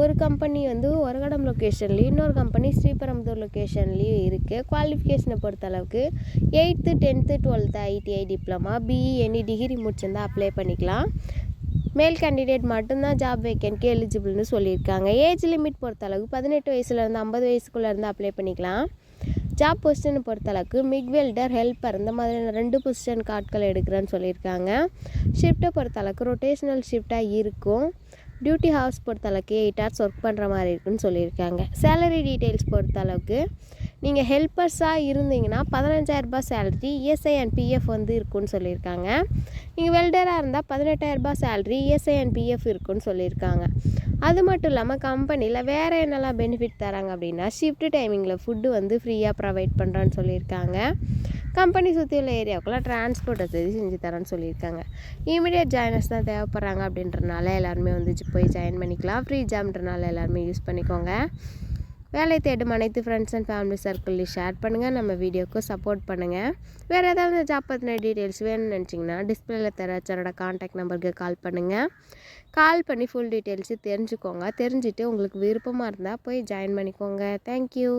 ஒரு கம்பெனி வந்து ஒரகடம் லொக்கேஷன்லேயும் இன்னொரு கம்பெனி ஸ்ரீபெரும்புதூர் லொக்கேஷன்லேயும் இருக்குது குவாலிஃபிகேஷனை பொறுத்தளவுக்கு eighth tenth twelfth ITI diploma BE any degree முடிச்சிருந்தா அப்ளை பண்ணிக்கலாம். மேல் கேண்டிடேட் மட்டும்தான் ஜாப் வேக்கன்ட்க்கு எலிஜிபிள்னு சொல்லியிருக்காங்க. ஏஜ் லிமிட் பொறுத்தளவுக்கு பதினெட்டு வயசுலேருந்து ஐம்பது வயசுக்குள்ளேருந்து அப்ளை பண்ணிக்கலாம். ஜாப் பொசிஷனை பொறுத்தளவுக்கு மிக் வெல்டர் ஹெல்ப்பர் இந்த மாதிரியான ரெண்டு பொசிஷன் கார்ட்கள் எடுக்கிறேன்னு சொல்லியிருக்காங்க. ஷிஃப்ட்டை பொறுத்தளவுக்கு ரொட்டேஷனல் ஷிஃப்டாக இருக்கும். டியூட்டி ஹவர்ஸ் பொறுத்தளவுக்கு எயிட் ஹவர்ஸ் ஒர்க் பண்ணுற மாதிரி இருக்குன்னு சொல்லியிருக்காங்க. சேலரி டீட்டெயில்ஸ் பொறுத்தளவுக்கு நீங்கள் ஹெல்ப்பர்ஸாக இருந்தீங்கன்னா பதினஞ்சாயிரரூபா சேலரி இஎஸ்ஐ அண்ட் பிஎஃப் வந்து இருக்குன்னு சொல்லியிருக்காங்க. நீங்கள் வெல்டராக இருந்தால் பதினெட்டாயிரரூபா சேலரி இஎஸ்ஐ அண்ட் பிஎஃப் இருக்குன்னு சொல்லியிருக்காங்க. அது மட்டும் இல்லாமல் கம்பெனியில் வேறு என்னெல்லாம் பெனிஃபிட் தராங்க அப்படின்னா ஷிஃப்ட் டைமிங்கில் ஃபுட்டு வந்து ஃப்ரீயாக ப்ரொவைட் பண்ணுறான்னு சொல்லியிருக்காங்க. கம்பெனி சுற்றி உள்ள ஏரியாவுக்குலாம் டிரான்ஸ்போர்ட் வசதி செஞ்சு தரேன்னு சொல்லியிருக்காங்க. இமீடியட் ஜாயினர்ஸ் தான் தேவைப்படுறாங்க அப்படின்றனால எல்லாருமே வந்து போய் ஜாயின் பண்ணிக்கலாம். ஃப்ரீ ஜாம்ன்றனால எல்லாருமே யூஸ் பண்ணிக்கோங்க. வேலை தேடும் அனைத்து ஃப்ரெண்ட்ஸ் அண்ட் ஃபேமிலி சர்க்கிள்லையும் ஷேர் பண்ணுங்கள் நம்ம வீடியோக்கு சப்போர்ட் பண்ணுங்கள் வேறு ஏதாவது ஜாப் பற்றின டீட்டெயில்ஸ் வேணும்னு நினச்சிங்கன்னா டிஸ்பிளேல தர காண்டாக்ட் நம்பருக்கு கால் பண்ணுங்கள் கால் பண்ணி ஃபுல் டீட்டெயில்ஸு தெரிஞ்சுக்கோங்க. தெரிஞ்சுட்டு உங்களுக்கு விருப்பமாக இருந்தால் போய் ஜாயின் பண்ணிக்கோங்க. தேங்க்யூ